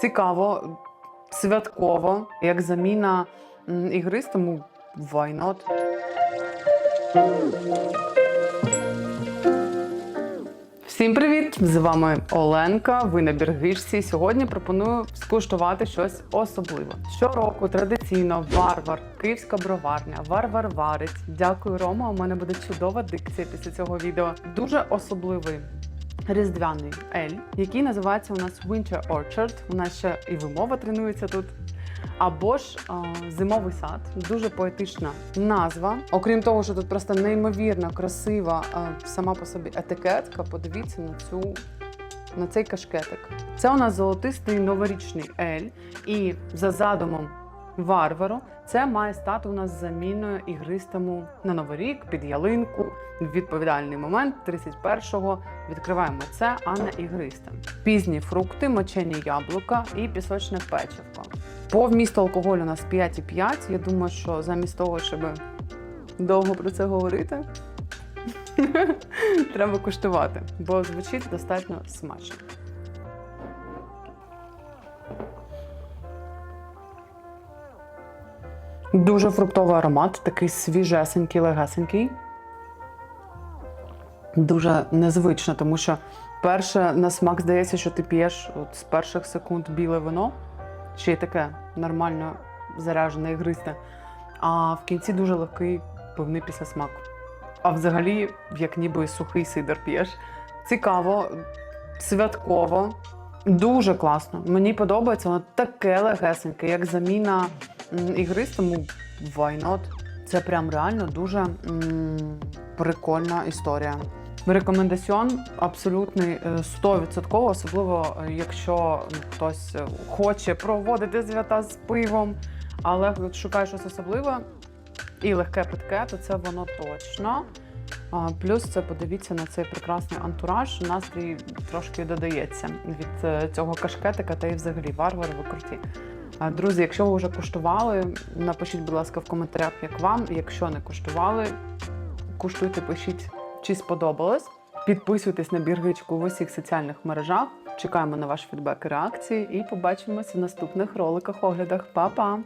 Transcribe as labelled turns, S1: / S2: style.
S1: цікаво, святково, як заміна ігристому why not? Всім привіт! З вами Оленка. Ви на Біргишці. Сьогодні пропоную скуштувати щось особливе. Щороку традиційно варвар, київська броварня, варвар варить. Дякую, Рома. У мене буде чудова дикція після цього відео. Дуже особливий. Різдвяний ель, який називається у нас Winter Orchard. У нас ще і вимова тренується тут. Або ж а, зимовий сад, дуже поетична назва. Окрім того, що тут просто неймовірно красива а, сама по собі етикетка. Подивіться на цю на цей кашкетик. Це у нас золотистий новорічний ель, і за задумом варвару це має стати у нас заміною ігристому на новий рік під ялинку. В відповідальний момент 31-го відкриваємо це, а не ігристе. Пізні фрукти, мочені яблука і пісочне печивко. По вмісту алкоголю у нас 5,5. Я думаю, що замість того, щоб довго про це говорити, треба куштувати, бо звучить достатньо смачно. Дуже фруктовий аромат, такий свіжесенький, легесенький. Дуже незвично, тому що перше на смак здається, що ти п'єш з перших секунд біле вино, ще й таке нормально заряджене ігристе. А в кінці дуже легкий пивний післясмак. А взагалі, як ніби сухий сидр п'єш. Цікаво, святково, дуже класно. Мені подобається, воно таке легесеньке, як заміна м, ігристому why not? Це прям реально дуже м, прикольна історія. Рекомендаціон абсолютний е, 100%, особливо е, якщо хтось е, хоче проводити свята з пивом, але шукає щось особливе і легке питке, то це воно точно. Плюс це подивіться на цей прекрасний антураж. Настрій трошки додається від е, цього кашкетика та й взагалі варвари ви круті. Друзі, якщо ви вже куштували, напишіть, будь ласка, в коментарях, як вам. Якщо не куштували, куштуйте, пишіть, чи сподобалось. Підписуйтесь на біргичку в усіх соціальних мережах. Чекаємо на ваш фідбек і реакції і побачимося в наступних роликах, оглядах. Па-па!